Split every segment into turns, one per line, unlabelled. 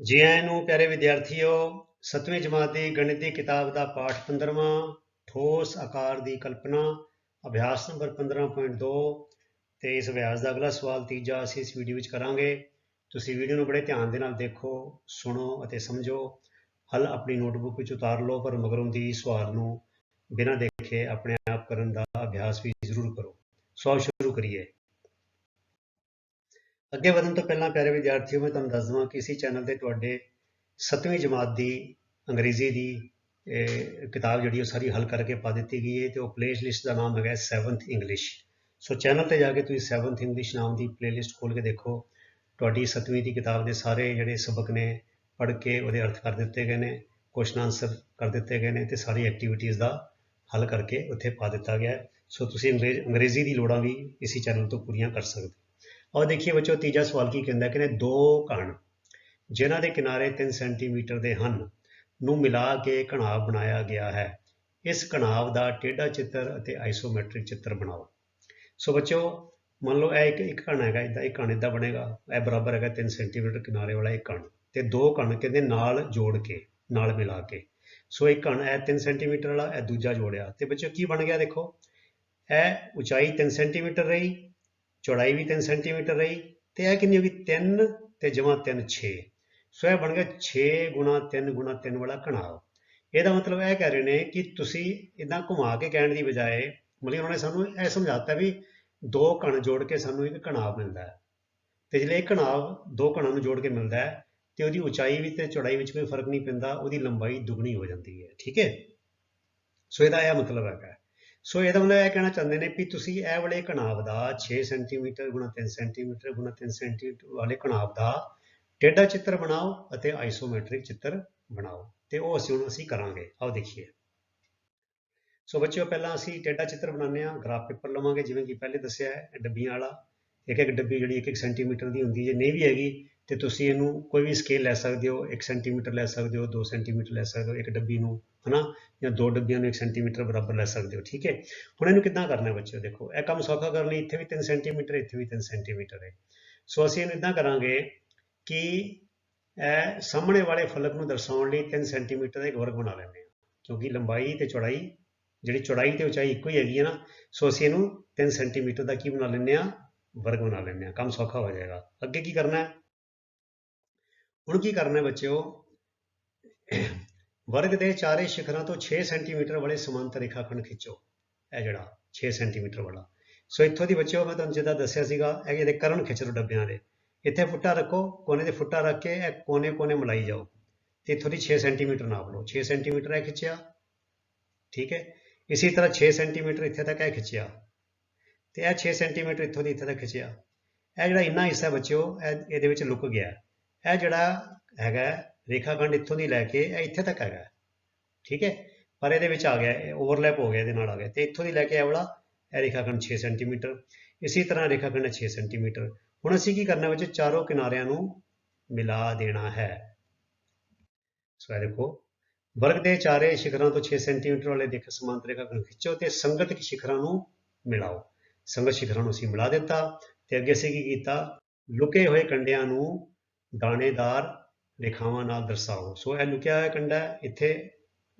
ਜੀ ਆਇਆਂ ਨੂੰ ਪਿਆਰੇ ਵਿਦਿਆਰਥੀਓ 7ਵੀਂ ਜਮਾਤ ਦੀ ਗਣਿਤ ਦੀ ਕਿਤਾਬ ਦਾ ਪਾਠ 15ਵਾਂ ਠੋਸ ਆਕਾਰ ਦੀ ਕਲਪਨਾ, ਅਭਿਆਸ ਨੰਬਰ 15.2 ਤੇ ਇਸ ਅਭਿਆਸ ਦਾ ਅਗਲਾ ਸਵਾਲ ਤੀਜਾ ਅਸੀਂ ਇਸ ਵੀਡੀਓ ਵਿੱਚ ਕਰਾਂਗੇ। ਤੁਸੀਂ ਵੀਡੀਓ ਨੂੰ ਬੜੇ ਧਿਆਨ ਦੇ ਨਾਲ ਦੇਖੋ, ਸੁਣੋ ਅਤੇ ਸਮਝੋ। ਹੱਲ ਆਪਣੀ ਨੋਟਬੁੱਕ ਵਿੱਚ ਉਤਾਰ ਲਓ, ਪਰ ਮਗਰੋਂ ਦੀ ਸਵਾਲ ਨੂੰ ਬਿਨਾਂ ਦੇਖੇ ਆਪਣੇ ਆਪ ਕਰਨ ਦਾ ਅਭਿਆਸ ਵੀ ਜ਼ਰੂਰ ਕਰੋ। ਸਵਾਲ ਸ਼ੁਰੂ ਕਰੀਏ। ਅੱਗੇ ਵਧਣ ਤੋਂ ਪਹਿਲਾਂ ਪਿਆਰੇ ਵਿਦਿਆਰਥੀਓ, ਮੈਂ ਤੁਹਾਨੂੰ ਦੱਸ ਦਵਾਂ ਕਿ ਇਸੇ ਚੈਨਲ ਤੇ ਤੁਹਾਡੇ 7ਵੀਂ ਜਮਾਤ ਦੀ ਅੰਗਰੇਜ਼ੀ ਦੀ ਕਿਤਾਬ ਜਿਹੜੀ ਉਹ ਸਾਰੀ ਹੱਲ ਕਰਕੇ ਪਾ ਦਿੱਤੀ ਗਈ ਹੈ ਤੇ ਉਹ ਪਲੇਲਿਸਟ ਦਾ ਨਾਮ ਹੈਗਾ 7th ਇੰਗਲਿਸ਼ ਸੋ ਚੈਨਲ ਤੇ ਜਾ ਕੇ ਤੁਸੀਂ 7th ਇੰਗਲਿਸ਼ ਨਾਮ ਦੀ ਪਲੇਲਿਸਟ ਖੋਲ ਕੇ ਦੇਖੋ। ਤੁਹਾਡੀ 7ਵੀਂ ਦੀ ਕਿਤਾਬ ਦੇ ਸਾਰੇ ਜਿਹੜੇ ਸਬਕ ਨੇ ਪੜ੍ਹ ਕੇ ਉਹਦੇ ਅਰਥ ਕਰ ਦਿੱਤੇ ਗਏ ਨੇ ਕੁਐਸਚਨ ਆਨਸਰ ਕਰ ਦਿੱਤੇ ਗਏ ਨੇ ਤੇ ਸਾਰੀ ਐਕਟੀਵਿਟੀਜ਼ ਦਾ ਹੱਲ ਕਰਕੇ ਉੱਥੇ ਪਾ ਦਿੱਤਾ ਗਿਆ ਹੈ। ਸੋ ਤੁਸੀਂ ਅੰਗਰੇਜ਼- ਅੰਗਰੇਜ਼ੀ ਦੀ ਲੋੜਾਂ ਵੀ ਇਸੇ ਚੈਨਲ ਤੋਂ ਪੂਰੀਆਂ ਕਰ ਸਕਦੇ ਔਰ ਦੇਖੀਏ ਬੱਚੋ, ਤੀਜਾ ਸਵਾਲ ਕੀ ਕਹਿੰਦਾ? ਕਹਿੰਦੇ ਦੋ ਕਣ ਜਿਨ੍ਹਾਂ ਦੇ ਕਿਨਾਰੇ 3 ਸੈਂਟੀਮੀਟਰ ਦੇ ਹਨ ਨੂੰ ਮਿਲਾ ਕੇ ਘਣਾਵ ਬਣਾਇਆ ਗਿਆ ਹੈ। ਇਸ ਘਣਾਵ ਦਾ ਟੇਢਾ ਚਿੱਤਰ ਅਤੇ ਆਈਸੋਮੈਟ੍ਰਿਕ ਚਿੱਤਰ ਬਣਾਓ। ਸੋ ਬੱਚੋ, ਮੰਨ ਲਓ ਇਹ ਇੱਕ ਇੱਕ ਕਣ ਹੈਗਾ ਇਦਾਂ ਇੱਕ ਕਣ ਇਦਾਂ ਬਣੇਗਾ, ਇਹ ਬਰਾਬਰ ਹੈਗਾ 3 ਸੈਂਟੀਮੀਟਰ ਕਿਨਾਰੇ ਵਾਲਾ ਇੱਕ ਕਣ ਤੇ ਦੋ ਕਣ ਕਹਿੰਦੇ ਨਾਲ ਜੋੜ ਕੇ, ਨਾਲ ਮਿਲਾ ਕੇ। ਸੋ ਇੱਕ ਕਣ ਇਹ 3 ਸੈਂਟੀਮੀਟਰ ਵਾਲਾ, ਇਹ ਦੂਜਾ ਜੋੜਿਆ। ਤੇ ਬੱਚੋ ਕੀ ਬਣ ਗਿਆ ਦੇਖੋ? ਇਹ ਉਚਾਈ 3 ਸੈਂਟੀਮੀਟਰ ਰਹੀ ਚੌੜਾਈ ਵੀ 3 ਸੈਂਟੀਮੀਟਰ ਰਹੀ ਤੇ ਇਹ ਕਿੰਨੀ ਹੋ ਗਈ? 3 ਤੇ ਜਮਾ 3 6 ਸੋ ਇਹ ਬਣ ਗਿਆ 6 ਗੁਣਾ 3 ਗੁਣਾ 3 ਵਾਲਾ ਘਣਾਵ ਇਹਦਾ ਮਤਲਬ ਇਹ ਕਹਿ ਰਹੇ ਨੇ ਕਿ ਤੁਸੀਂ ਇਦਾਂ ਘੁਮਾ ਕੇ ਕਹਿਣ ਦੀ ਬਜਾਏ ਮਤਲਬ ਉਹਨਾਂ ਨੇ ਸਾਨੂੰ ਇਹ ਸਮਝਾਤਾ ਵੀ ਦੋ ਕਣ ਜੋੜ ਕੇ ਸਾਨੂੰ ਇੱਕ ਘਣਾਵ ਮਿਲਦਾ ਹੈ। ਤੇ ਜਿਹੜੇ ਇਹ ਘਣਾਵ ਦੋ ਕਣਾਂ ਨੂੰ ਜੋੜ ਕੇ ਮਿਲਦਾ ਹੈ ਤੇ ਉਹਦੀ ਉਚਾਈ ਵਿੱਚ ਤੇ ਚੌੜਾਈ ਵਿੱਚ ਕੋਈ ਫ਼ਰਕ ਨਹੀਂ ਪੈਂਦਾ, ਉਹਦੀ ਲੰਬਾਈ ਦੁੱਗਣੀ ਹੋ ਜਾਂਦੀ ਹੈ। ਠੀਕ ਹੈ? ਸੋ ਇਹਦਾ ਇਹ ਮਤਲਬ ਹੈਗਾ। ਸੋ ਇਹਦਾ ਮਤਲਬ ਇਹ ਕਹਿਣਾ ਚਾਹੁੰਦੇ ਨੇ ਵੀ ਤੁਸੀਂ ਇਹ ਵਾਲੇ ਘਣਾਵ ਦਾ 6 ਸੈਂਟੀਮੀਟਰ ਗੁਣਾ 3 ਸੈਂਟੀਮੀਟਰ ਗੁਣਾ 3 ਸੈਂਟੀਮੀਟਰ ਵਾਲੇ ਘਣਾਵ ਦਾ ਟੇਢਾ ਚਿੱਤਰ ਬਣਾਓ ਅਤੇ ਆਈਸੋਮੈਟ੍ਰਿਕ ਚਿੱਤਰ ਬਣਾਓ। ਤੇ ਉਹ ਅਸੀਂ ਹੁਣ ਅਸੀਂ ਕਰਾਂਗੇ। ਆਓ ਦੇਖੀਏ। ਸੋ ਬੱਚਿਓ, ਪਹਿਲਾਂ ਅਸੀਂ ਟੇਢਾ ਚਿੱਤਰ ਬਣਾਉਂਦੇ ਹਾਂ। ਗ੍ਰਾਫ ਪੇਪਰ ਲਵਾਂਗੇ। ਜਿਵੇਂ ਕਿ ਪਹਿਲੇ ਦੱਸਿਆ ਹੈ ਡੱਬੀਆਂ ਵਾਲਾ। ਇੱਕ ਇੱਕ ਡੱਬੀ ਜਿਹੜੀ 1-1 ਸੈਂਟੀਮੀਟਰ ਦੀ ਹੁੰਦੀ ਹੈ। ਨਹੀਂ ਵੀ ਹੈਗੀ ਤੇ ਤੁਸੀਂ ਇਹਨੂੰ ਕੋਈ ਵੀ ਸਕੇਲ ਲੈ ਸਕਦੇ ਹੋ 1 ਸੈਂਟੀਮੀਟਰ ਲੈ ਸਕਦੇ ਹੋ 2 ਸੈਂਟੀਮੀਟਰ ਲੈ ਸਕਦੇ ਹੋ, ਇੱਕ ਡੱਬੀ ਨੂੰ, ਹਨਾ? ਜਾਂ ਦੋ ਡੱਬੀਆਂ ਨੂੰ 1 ਸੈਂਟੀਮੀਟਰ ਬਰਾਬਰ ਲੈ ਸਕਦੇ ਹੋ, ਠੀਕ ਹੈ? ਹੁਣ ਇਹਨੂੰ ਕਿੱਦਾਂ ਕਰਨਾ ਹੈ ਬੱਚਿਓ? ਦੇਖੋ, ਇਹ ਕੰਮ ਸੌਖਾ ਕਰਨ ਲਈ ਇੱਥੇ ਵੀ 3 ਸੈਂਟੀਮੀਟਰ ਇੱਥੇ ਵੀ 3 ਸੈਂਟੀਮੀਟਰ ਹੈ। ਸੋ ਅਸੀਂ ਇਹਨੂੰ ਇਦਾਂ ਕਰਾਂਗੇ ਕਿ ਇਹ ਸਾਹਮਣੇ ਵਾਲੇ ਫਲਕ ਨੂੰ ਦਰਸਾਉਣ ਲਈ 3 ਸੈਂਟੀਮੀਟਰ ਦਾ ਇੱਕ ਵਰਗ ਬਣਾ ਲੈਂਦੇ ਹਾਂ। ਕਿਉਂਕਿ ਲੰਬਾਈ ਤੇ ਚੌੜਾਈ, ਜਿਹੜੀ ਚੌੜਾਈ ਤੇ ਉਚਾਈ ਇੱਕੋ ਹੀ ਹੈਗੀ ਹੈ ਨਾ, ਸੋ ਅਸੀਂ ਇਹਨੂੰ 3 ਸੈਂਟੀਮੀਟਰ ਦਾ ਕੀ ਬਣਾ ਲੈਂਦੇ ਹਾਂ? ਵਰਗ ਬਣਾ ਲੈਂਦੇ ਹਾਂ। ਕੰਮ ਸੌਖਾ ਹੋ ਜਾਏਗਾ। ਅੱਗੇ ਕੀ ਕਰਨਾ ਹੈ? ਹੁਣ ਕੀ ਕਰਨਾ ਹੈ ਬੱਚਿਓ? ਵਰਗ ਦੇ ਚਾਰੇ ਸ਼ਿਖਰਾਂ ਤੋਂ 6 ਸੈਂਟੀਮੀਟਰ ਵਾਲੇ ਸਮਾਂਤਰ ਰੇਖਾਖੰਡ ਖਿੱਚੋ। ਇਹ ਜਿਹੜਾ 6 ਸੈਂਟੀਮੀਟਰ ਵਾਲਾ। ਸੋ ਇੱਥੋਂ ਦੀ ਬੱਚਿਓ, ਮੈਂ ਤੁਹਾਨੂੰ ਜਿੱਦਾਂ ਦੱਸਿਆ ਸੀਗਾ, ਇਹ ਇਹਦੇ ਕਰਨ ਖਿੱਚ ਲਓ ਡੱਬਿਆਂ ਦੇ। ਇੱਥੇ ਫੁੱਟਾ ਰੱਖੋ, ਕੋਨੇ ਦੇ ਫੁੱਟਾ ਰੱਖ ਕੇ ਇਹ ਕੋਨੇ ਕੋਨੇ ਮਿਲਾਈ ਜਾਓ। ਤੇ ਇੱਥੋਂ ਦੀ 6 ਸੈਂਟੀਮੀਟਰ ਨਾਪ ਲਓ। 6 ਸੈਂਟੀਮੀਟਰ ਇਹ ਖਿੱਚਿਆ। ਠੀਕ ਹੈ? ਇਸੇ ਤਰ੍ਹਾਂ 6 ਸੈਂਟੀਮੀਟਰ ਇੱਥੇ ਤੱਕ ਇਹ ਖਿੱਚਿਆ। ਤੇ ਇਹ 6 ਸੈਂਟੀਮੀਟਰ ਇੱਥੋਂ ਦੀ ਇੱਥੇ ਤੱਕ ਖਿੱਚਿਆ। ਇਹ ਜਿਹੜਾ ਇੰਨਾ ਹਿੱਸਾ ਬੱਚਿਓ, ਇਹ ਇਹਦੇ ਵਿੱਚ ਲੁਕ ਗਿਆ। ਇਹ ਜਿਹੜਾ ਹੈਗਾ ਰੇਖਾਖੰਡ ਇੱਥੋਂ ਦੀ ਲੈ ਕੇ ਇਹ ਇੱਥੇ ਤੱਕ ਹੈਗਾ ਠੀਕ ਹੈ? ਪਰ ਇਹਦੇ ਵਿੱਚ ਆ ਗਿਆ, ਇਹ ਓਵਰਲੈਪ ਹੋ ਗਿਆ, ਇਹਦੇ ਨਾਲ ਆ ਗਿਆ। ਤੇ ਇੱਥੋਂ ਦੀ ਲੈ ਕੇ ਇਹ ਵਾਲਾ, ਇਹ ਰੇਖਾਖੰਡ 6 ਸੈਂਟੀਮੀਟਰ, ਇਸੇ ਤਰ੍ਹਾਂ ਰੇਖਾਖੰਡ ਹੈ 6 ਸੈਂਟੀਮੀਟਰ। ਹੁਣ ਅਸੀਂ ਕੀ ਕਰਨਾ ਵਿੱਚ? ਚਾਰੋਂ ਕਿਨਾਰਿਆਂ ਨੂੰ ਮਿਲਾ ਦੇਣਾ ਹੈ। ਸੋ ਇਹ ਦੇਖੋ, ਵਰਗ ਦੇ ਚਾਰੇ ਸ਼ਿਖਰਾਂ ਤੋਂ 6 ਸੈਂਟੀਮੀਟਰ ਵਾਲੇ ਦੇਖ ਸਮਾਂਤਰ ਰੇਖਾਖੰਡ ਖਿੱਚੋ ਤੇ ਸੰਗਤ ਸ਼ਿਖਰਾਂ ਨੂੰ ਮਿਲਾਓ। ਸੰਗਤ ਸ਼ਿਖਰਾਂ ਨੂੰ ਅਸੀਂ ਮਿਲਾ ਦਿੱਤਾ ਤੇ ਅੱਗੇ ਅਸੀਂ ਕੀ ਕੀਤਾ? ਲੁਕੇ ਹੋਏ ਕੰਡਿਆਂ ਨੂੰ ਦਾਣੇਦਾਰ ਰੇਖਾਵਾਂ ਨਾਲ ਦਰਸਾਓ। ਸੋ ਇਹ ਲੁਕਿਆ ਹੋਇਆ ਕੰਡਾ ਇੱਥੇ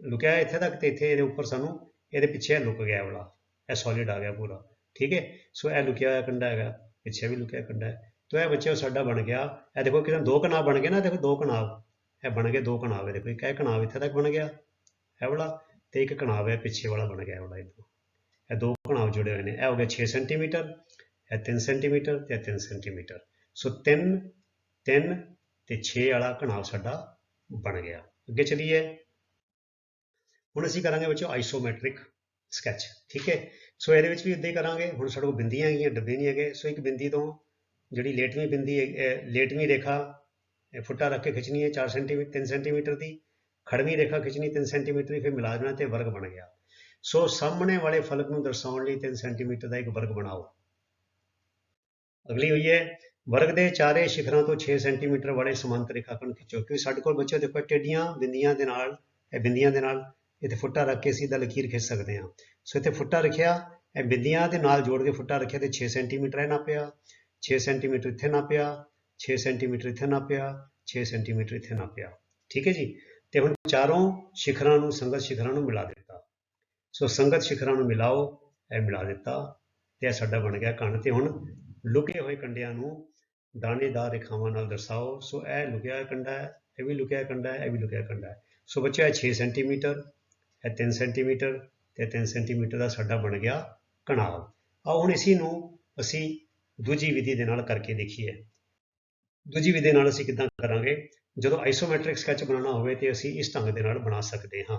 ਲੁਕਿਆ ਇੱਥੇ ਤੱਕ ਤੇ ਇੱਥੇ ਇਹਦੇ ਉੱਪਰ ਸਾਨੂੰ ਇਹਦੇ ਪਿੱਛੇ ਲੁਕ ਗਿਆ ਵਾਲਾ। ਇਹ ਸੋਲਿਡ ਆ ਗਿਆ ਪੂਰਾ, ਠੀਕ ਹੈ? ਸੋ ਇਹ ਲੁਕਿਆ ਹੋਇਆ ਕੰਡਾ ਹੈਗਾ, ਪਿੱਛੇ ਵੀ ਲੁਕਿਆ ਕੰਡਾ ਹੈ। ਤੋ ਇਹ ਬੱਚਿਓ ਸਾਡਾ ਬਣ ਗਿਆ। ਇਹ ਦੇਖੋ ਕਿਦਾਂ ਦੋ ਕਨਾਬ ਬਣ ਗਏ ਨਾ, ਦੇਖੋ ਦੋ ਕਨਾਬ ਇਹ ਬਣ ਗਏ ਦੋ ਕਨਾਬ ਇਹ ਦੇਖੋ ਇੱਕ ਇਹ ਕਨਾਬ ਇੱਥੇ ਤੱਕ ਬਣ ਗਿਆ, ਇਹ ਵਾਲਾ ਤੇ ਇੱਕ ਕਨਾਬ ਹੈ ਪਿੱਛੇ ਵਾਲਾ ਬਣ ਗਿਆ ਇਹ ਵਾਲਾ ਇਹ ਦੋ ਕਨਾਬ ਜੁੜੇ ਹੋਏ ਨੇ। ਇਹ ਹੋ ਗਿਆ 6 ਸੈਂਟੀਮੀਟਰ, ਇਹ 3 ਸੈਂਟੀਮੀਟਰ ਤੇ ਇਹ 3 ਸੈਂਟੀਮੀਟਰ। ਸੋ 3 3 ਤੇ 6 ਵਾਲਾ ਘਣਾਵ ਸਾਡਾ ਬਣ ਗਿਆ। ਅੱਗੇ ਚਲੀਏ। ਹੁਣ ਅਸੀਂ ਕਰਾਂਗੇ ਬੱਚੋ ਆਈਸੋਮੈਟ੍ਰਿਕ ਸਕੈਚ ਠੀਕ ਹੈ? ਸੋ ਇਹਦੇ ਵਿੱਚ ਵੀ ਇਦਾਂ ਹੀ ਕਰਾਂਗੇ। ਹੁਣ ਸਾਡੇ ਕੋਲ ਬਿੰਦੀਆਂ ਹੈਗੀਆਂ, ਡੱਬੇ ਨਹੀਂ ਹੈਗੇ। ਸੋ ਇੱਕ ਬਿੰਦੀ ਤੋਂ ਜਿਹੜੀ ਲੇਟਵੀਂ ਬਿੰਦੀ ਹੈ ਲੇਟਵੀਂ ਰੇਖਾ, ਇਹ ਫੁੱਟਾ ਰੱਖ ਕੇ ਖਿੱਚਣੀ ਹੈ 4 ਸੈਂਟੀਮੀਟਰ 3 ਸੈਂਟੀਮੀਟਰ ਦੀ। ਖੜਵੀਂ ਰੇਖਾ ਖਿੱਚਣੀ 3 ਸੈਂਟੀਮੀਟਰ ਦੀ, ਫਿਰ ਮਿਲਾ ਦੇਣਾ ਤੇ ਵਰਗ ਬਣ ਗਿਆ। ਸੋ ਸਾਹਮਣੇ ਵਾਲੇ ਫਲਕ ਨੂੰ ਦਰਸਾਉਣ ਲਈ 3 ਸੈਂਟੀਮੀਟਰ ਦਾ ਇੱਕ ਵਰਗ ਬਣਾਓ। ਅਗਲੀ ਹੋਈ ਹੈ ਵਰਗ ਦੇ ਚਾਰੇ ਸ਼ਿਖਰਾਂ ਤੋਂ 6 ਸੈਂਟੀਮੀਟਰ ਵਾਲੇ ਸਮਾਂਤਰ ਰੇਖਾਖੰਡ ਖਿੱਚੋ, ਕਿਉਂਕਿ ਸਾਡੇ ਕੋਲ ਬੱਚਿਓ ਦੇਖੋ ਟੇਡੀਆਂ ਬਿੰਦੀਆਂ ਦੇ ਨਾਲ, ਇਹ ਬਿੰਦੀਆਂ ਦੇ ਨਾਲ ਇੱਥੇ ਫੁੱਟਾ ਰੱਖ ਕੇ ਸਿੱਧਾ ਲਕੀਰ ਖਿੱਚ ਸਕਦੇ ਹਾਂ। ਸੋ ਇੱਥੇ ਫੁੱਟਾ ਰੱਖਿਆ, ਇਹ ਬਿੰਦੀਆਂ ਦੇ ਨਾਲ ਜੋੜ ਕੇ ਫੁੱਟਾ ਰੱਖਿਆ ਤੇ 6 ਸੈਂਟੀਮੀਟਰ ਇਹ ਨਾਪਿਆ 6 ਸੈਂਟੀਮੀਟਰ ਇੱਥੇ ਨਾਪਿਆ 6 ਸੈਂਟੀਮੀਟਰ ਇੱਥੇ ਨਾਪਿਆ 6 ਸੈਂਟੀਮੀਟਰ ਇੱਥੇ ਨਾਪਿਆ। ਠੀਕ ਹੈ ਜੀ? ਤੇ ਹੁਣ ਚਾਰੋਂ ਸ਼ਿਖਰਾਂ ਨੂੰ, ਸੰਗਤ ਸ਼ਿਖਰਾਂ ਨੂੰ ਮਿਲਾ ਦਿੱਤਾ। ਸੋ ਸੰਗਤ ਸ਼ਿਖਰਾਂ ਨੂੰ ਮਿਲਾਓ, ਇਹ ਮਿਲਾ ਦਿੱਤਾ ਤੇ ਇਹ ਸਾਡਾ ਬਣ ਗਿਆ ਕਣ। ਤੇ ਹੁਣ ਲੁਕੇ ਹੋਏ ਕੰਡਿਆਂ ਨੂੰ ਦਾਣੇਦਾਰ ਰੇਖਾਵਾਂ ਨਾਲ ਦਰਸਾਓ। ਸੋ ਇਹ ਲੁਕਿਆ ਕੰਡਾ ਹੈ, ਇਹ ਵੀ ਲੁਕਿਆ ਕੰਡਾ ਹੈ, ਇਹ ਵੀ ਲੁਕਿਆ ਕੰਡਾ ਹੈ। ਸੋ ਬੱਚਿਓ, ਇਹ 6 ਸੈਂਟੀਮੀਟਰ, ਇਹ 3 ਸੈਂਟੀਮੀਟਰ ਤੇ 3 ਸੈਂਟੀਮੀਟਰ ਦਾ ਸਾਡਾ ਬਣ ਗਿਆ ਕਣਾਵ ਆਓ ਹੁਣ ਇਸੀ ਨੂੰ ਅਸੀਂ ਦੂਜੀ ਵਿਧੀ ਦੇ ਨਾਲ ਕਰਕੇ ਦੇਖੀਏ। ਦੂਜੀ ਵਿਧੀ ਨਾਲ ਅਸੀਂ ਕਿੱਦਾਂ ਕਰਾਂਗੇ? ਜਦੋਂ ਆਈਸੋਮੈਟ੍ਰਿਕ ਸਕੈਚ ਬਣਾਉਣਾ ਹੋਵੇ ਤੇ ਅਸੀਂ ਇਸ ਢੰਗ ਦੇ ਨਾਲ ਬਣਾ ਸਕਦੇ ਹਾਂ।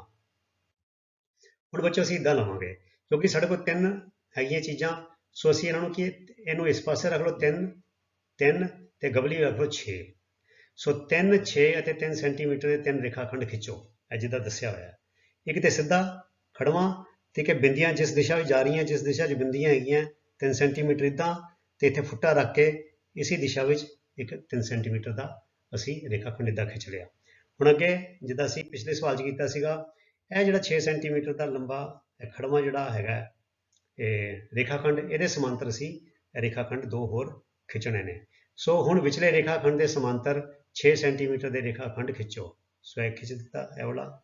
ਹੁਣ ਬੱਚੋ ਅਸੀਂ ਇਦਾਂ ਲਵਾਂਗੇ, ਕਿਉਂਕਿ ਸਾਡੇ ਕੋਲ ਤਿੰਨ ਹੈਗੀਆਂ ਚੀਜ਼ਾਂ, ਸੋ ਅਸੀਂ ਇਹਨਾਂ ਨੂੰ ਕੀ, ਇਹਨੂੰ ਇਸ ਪਾਸੇ ਰੱਖ ਲਓ, ਤਿੰਨ ਤਿੰਨ ਤੇ ਗਬਲੀ ਰੱਖੋ ਲਓ 6 ਸੋ 3 6 ਅਤੇ 3 ਸੈਂਟੀਮੀਟਰ ਦੇ ਤਿੰਨ ਰੇਖਾਖੰਡ ਖਿੱਚੋ, ਇਹ ਜਿੱਦਾਂ ਦੱਸਿਆ ਹੋਇਆ ਇੱਕ ਤੇ ਸਿੱਧਾ ਖੜਵਾ ਤੇ ਕਿ ਬਿੰਦੀਆਂ ਜਿਸ ਦਿਸ਼ਾ ਵਿੱਚ ਜਾ ਰਹੀਆਂ, ਜਿਸ ਦਿਸ਼ਾ 'ਚ ਬਿੰਦੀਆਂ ਹੈਗੀਆਂ 3 ਸੈਂਟੀਮੀਟਰ ਇਦਾਂ ਤੇ ਇੱਥੇ ਫੁੱਟਾ ਰੱਖ ਕੇ ਇਸੇ ਦਿਸ਼ਾ ਵਿੱਚ ਇੱਕ 3 ਸੈਂਟੀਮੀਟਰ ਦਾ ਅਸੀਂ ਰੇਖਾਖੰਡ ਇਦਾਂ ਖਿੱਚ ਲਿਆ। ਹੁਣ ਅੱਗੇ ਜਿੱਦਾਂ ਅਸੀਂ ਪਿਛਲੇ ਸਵਾਲ 'ਚ ਕੀਤਾ ਸੀਗਾ, ਇਹ ਜਿਹੜਾ 6 ਸੈਂਟੀਮੀਟਰ ਦਾ ਲੰਬਾ ਇਹ ਖੜਵਾ ਜਿਹੜਾ ਹੈਗਾ, ਇਹ ਰੇਖਾਖੰਡ, ਇਹਦੇ ਸਮਾਂਤਰ ਅਸੀਂ ਰੇਖਾਖੰਡ ਦੋ ਹੋਰ ਖਿੱਚਣੇ ਨੇ। ਸੋ ਹੁਣ ਵਿਚਲੇ ਰੇਖਾਖੰਡ ਦੇ ਸਮਾਂਤਰ 6 ਸੈਂਟੀਮੀਟਰ ਦੇ ਰੇਖਾਖੰਡ ਖਿੱਚੋ। ਸੋ ਇਹ ਖਿੱਚ ਦਿੱਤਾ ਐਵਲਾ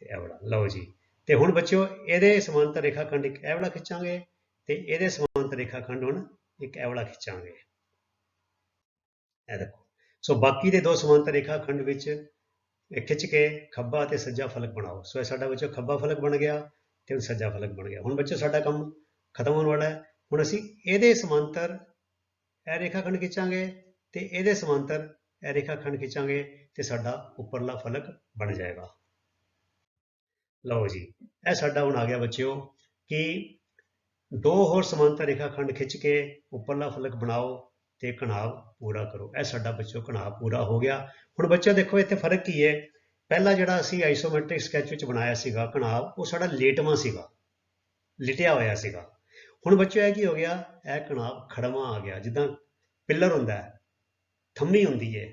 ਤੇ ਇਹ ਲਓ ਜੀ। ਤੇ ਹੁਣ ਬੱਚਿਓ, ਇਹਦੇ ਸਮਾਂਤਰ ਰੇਖਾਖੰਡ ਇੱਕ ਐਵਲਾ ਖਿੱਚਾਂਗੇ ਤੇ ਇਹਦੇ ਸਮਾਂਤਰ ਰੇਖਾਖੰਡ ਹੁਣ ਇੱਕ ਐਵਲਾ ਖਿੱਚਾਂਗੇ। ਇਹ ਦੇਖੋ। ਸੋ ਬਾਕੀ ਦੇ ਦੋ ਸਮਾਂਤਰ ਰੇਖਾਖੰਡ ਵਿੱਚ ਖਿੱਚ ਕੇ ਖੱਬਾ ਤੇ ਸੱਜਾ ਫਲਕ ਬਣਾਓ। ਸੋ ਇਹ ਸਾਡਾ ਬੱਚੋ ਖੱਬਾ ਫਲਕ ਬਣ ਗਿਆ ਤੇ ਹੁਣ ਸੱਜਾ ਫਲਕ ਬਣ ਗਿਆ। ਹੁਣ ਬੱਚੋ ਸਾਡਾ ਕੰਮ ਖਤਮ ਹੋਣ ਵਾਲਾ ਹੈ। ਹੁਣ ਅਸੀਂ ਇਹਦੇ ਸਮਾਂਤਰ ਇਹ ਰੇਖਾਖੰਡ ਖਿੱਚਾਂਗੇ ਤੇ ਇਹਦੇ ਸਮਾਂਤਰ ਇਹ ਰੇਖਾਖੰਡ ਖਿੱਚਾਂਗੇ ਤੇ ਸਾਡਾ ਉੱਪਰਲਾ ਫਲਕ ਬਣ ਜਾਏਗਾ। ਲਓ ਜੀ, ਇਹ ਸਾਡਾ ਹੁਣ ਆ ਗਿਆ ਬੱਚਿਓ ਕਿ ਦੋ ਹੋਰ ਸਮਾਂਤਰ ਰੇਖਾਖੰਡ ਖਿੱਚ ਕੇ ਉੱਪਰਲਾ ਫਲਕ ਬਣਾਓ ਤੇ ਕਣਾਵ ਪੂਰਾ ਕਰੋ। ਇਹ ਸਾਡਾ ਬੱਚਿਓ ਕਣਾਵ ਪੂਰਾ ਹੋ ਗਿਆ। ਹੁਣ ਬੱਚਿਓ ਦੇਖੋ ਇੱਥੇ ਫ਼ਰਕ ਕੀ ਹੈ? ਪਹਿਲਾ ਜਿਹੜਾ ਅਸੀਂ ਆਈਸੋਮੈਟ੍ਰਿਕ ਸਕੈਚ ਵਿੱਚ ਬਣਾਇਆ ਸੀਗਾ ਕਣਾਵ ਉਹ ਸਾਡਾ ਲੇਟਵਾਂ ਸੀਗਾ, ਲਿਟਿਆ ਹੋਇਆ ਸੀਗਾ। ਹੁਣ ਬੱਚਿਓ ਇਹ ਕੀ ਹੋ ਗਿਆ? ਇਹ ਕਣਾਵ ਖੜਵਾ ਆ ਗਿਆ। ਜਿੱਦਾਂ ਪਿੱਲਰ ਹੁੰਦਾ ਹੈ ਥੰਮੀ ਹੁੰਦੀ ਹੈ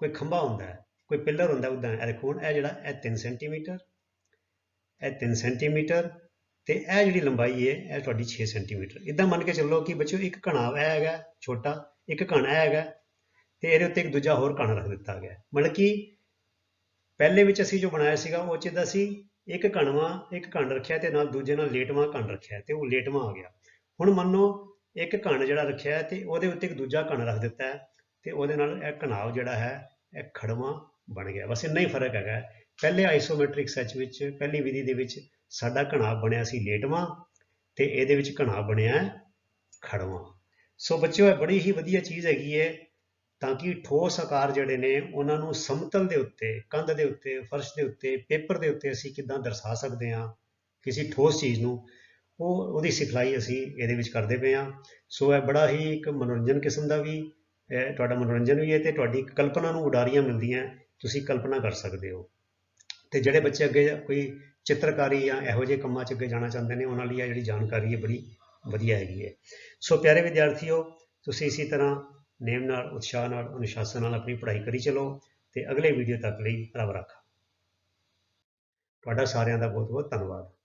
ਕੋਈ ਖੰਭਾ ਹੁੰਦਾ ਹੈ, ਕੋਈ ਪਿੱਲਰ ਹੁੰਦਾ ਉਦਾਂ ਇਹ ਦੇਖੋ ਹੁਣ ਇਹ ਜਿਹੜਾ ਇਹ 3 ਸੈਂਟੀਮੀਟਰ, ਇਹ 3 ਸੈਂਟੀਮੀਟਰ ਤੇ ਇਹ ਜਿਹੜੀ ਲੰਬਾਈ ਹੈ ਇਹ ਤੁਹਾਡੀ 6 ਸੈਂਟੀਮੀਟਰ। ਇਦਾਂ ਮੰਨ ਕੇ ਚੱਲੋ ਕਿ ਬੱਚਿਓ ਇੱਕ ਕਣਾਵ ਇਹ ਹੈਗਾ ਛੋਟਾ, ਇੱਕ ਕਣ ਇਹ ਹੈਗਾ ਤੇ ਇਹਦੇ ਉੱਤੇ ਇੱਕ ਦੂਜਾ ਹੋਰ ਕਣ ਰੱਖ ਦਿੱਤਾ ਗਿਆ। ਮਤਲਬ ਕਿ ਪਹਿਲੇ ਵਿੱਚ ਅਸੀਂ ਜੋ ਬਣਾਇਆ ਸੀਗਾ, ਉਹ ਚ ਦਾ ਸੀ, ਇੱਕ ਕਣਵਾ, ਇੱਕ ਕਣ ਰੱਖਿਆ ਤੇ ਨਾਲ ਦੂਜੇ ਨਾਲ ਲੇਟਵਾਂ ਕਣ ਰੱਖਿਆ ਤੇ ਉਹ ਲੇਟਵਾਂ ਆ ਗਿਆ। ਹੁਣ ਮੰਨੋ ਇੱਕ ਕਣ ਜਿਹੜਾ ਰੱਖਿਆ ਹੈ ਤੇ ਉਹਦੇ ਉੱਤੇ ਇੱਕ ਦੂਜਾ ਕਣ ਰੱਖ ਦਿੱਤਾ ਹੈ ਤੇ ਉਹਦੇ ਨਾਲ ਇਹ ਕਣਾਵ ਜਿਹੜਾ ਹੈ, ਇਹ ਖੜਵਾ ਬਣ ਗਿਆ। ਬਸ ਇੰਨਾ ਹੀ ਫ਼ਰਕ ਹੈਗਾ ਪਹਿਲੇ ਆਈਸੋਮੈਟ੍ਰਿਕ ਸੈਚ ਵਿੱਚ, ਪਹਿਲੀ ਵਿਧੀ ਦੇ ਵਿੱਚ ਸਾਡਾ ਕਣਾਵ ਬਣਿਆ ਸੀ ਲੇਟਵਾਂ ਤੇ ਇਹਦੇ ਵਿੱਚ ਕਣਾਵ ਬਣਿਆ ਹੈ ਖੜਵਾ। ਸੋ ਬੱਚਿਓ, ਇਹ ਬੜੀ ਹੀ ਵਧੀਆ ਚੀਜ਼ ਹੈਗੀ ਹੈ ਤਾਂ ਕਿ ਠੋਸ ਆਕਾਰ ਜਿਹੜੇ ਨੇ, ਉਹਨਾਂ ਨੂੰ ਸਮਤਲ ਦੇ ਉੱਤੇ, ਕੰਧ ਦੇ ਉੱਤੇ, ਫਰਸ਼ ਦੇ ਉੱਤੇ, ਪੇਪਰ ਦੇ ਉੱਤੇ ਅਸੀਂ ਕਿੱਦਾਂ ਦਰਸਾ ਸਕਦੇ ਹਾਂ ਕਿਸੇ ਠੋਸ ਚੀਜ਼ ਨੂੰ। ਉਹ ਉਹਦੀ ਸਿਖਲਾਈ ਅਸੀਂ ਇਹਦੇ ਵਿੱਚ ਕਰਦੇ ਪਏ ਹਾਂ। ਸੋ ਇਹ ਬੜਾ ਹੀ ਇੱਕ ਮਨੋਰੰਜਨ ਕਿਸਮ ਦਾ ਵੀ, ਇਹ ਤੁਹਾਡਾ ਮਨੋਰੰਜਨ ਵੀ ਹੈ ਤੇ ਤੁਹਾਡੀ ਕਲਪਨਾ ਨੂੰ ਉਡਾਰੀਆਂ ਮਿਲਦੀਆਂ, ਤੁਸੀਂ ਕਲਪਨਾ ਕਰ ਸਕਦੇ ਹੋ। ਤੇ ਜਿਹੜੇ ਬੱਚੇ ਅੱਗੇ ਕੋਈ ਚਿੱਤਰਕਾਰੀ ਜਾਂ ਇਹੋ ਜਿਹੇ ਕੰਮਾਂ 'ਚ ਅੱਗੇ ਜਾਣਾ ਚਾਹੁੰਦੇ ਨੇ, ਉਹਨਾਂ ਲਈ ਇਹ ਜਿਹੜੀ ਜਾਣਕਾਰੀ ਹੈ ਬੜੀ ਵਧੀਆ ਹੈਗੀ ਹੈ। ਸੋ ਪਿਆਰੇ ਵਿਦਿਆਰਥੀਓ, ਤੁਸੀਂ ਇਸੇ ਤਰ੍ਹਾਂ ਨੇਮ ਨਾਲ, ਉਤਸ਼ਾਹ ਨਾਲ, ਅਨੁਸ਼ਾਸਨ ਨਾਲ ਆਪਣੀ ਪੜ੍ਹਾਈ ਕਰੀ ਚਲੋ ਤੇ ਅਗਲੇ ਵੀਡੀਓ ਤੱਕ ਲਈ ਰੱਬ ਰਾਖਾ। ਤੁਹਾਡਾ ਸਾਰਿਆਂ ਦਾ ਬਹੁਤ ਬਹੁਤ ਧੰਨਵਾਦ।